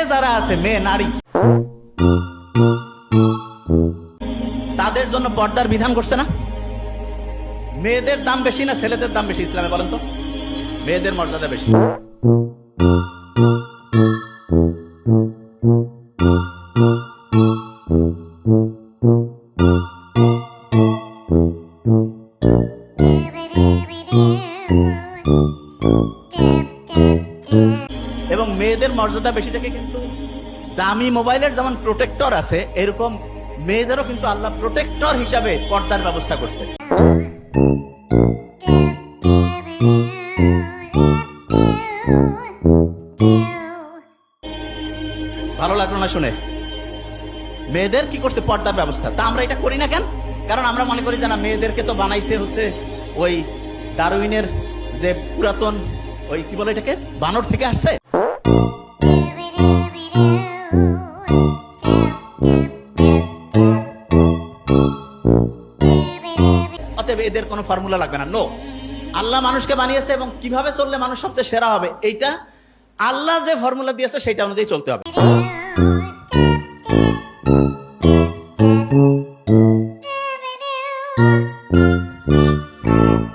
মেয়ে যারা আছে মেয়ে নারী তাদের জন্য পর্দার বিধান করছে না মেয়েদের দাম বেশি না ছেলেদের দাম বেশি ইসলামে বলেন তো মেয়েদের মর্যাদা বেশি এবং মেয়েদের মর্যাদা বেশি থেকে কিন্তু দামি মোবাইলের যেমন প্রোটেক্টর আছে, এরকম মেয়েদেরও কিন্তু আল্লাহ প্রোটেক্টর হিসাবে পর্দার ব্যবস্থা করছে। ভালো লাগল না শুনে? মেয়েদের কি করছে পর্দার ব্যবস্থা? তা আমরা এটা করি না কেন? কারণ আমরা মনে করি যে না, মেয়েদেরকে তো বানাইছে হচ্ছে ওই ডারউইনের যে পুরাতন ওই কি বলে এটাকে? বানর থেকে আসছে? অতএব এদের কোনো ফর্মুলা লাগবে না। নো আল্লাহ মানুষকে বানিয়েছে এবং কীভাবে চললে মানুষ সবচেয়ে সেরা হবে, এইটা আল্লাহ যে ফর্মুলা দিয়েছে সেটা অনুযায়ী চলতে হবে। Mm-hmm.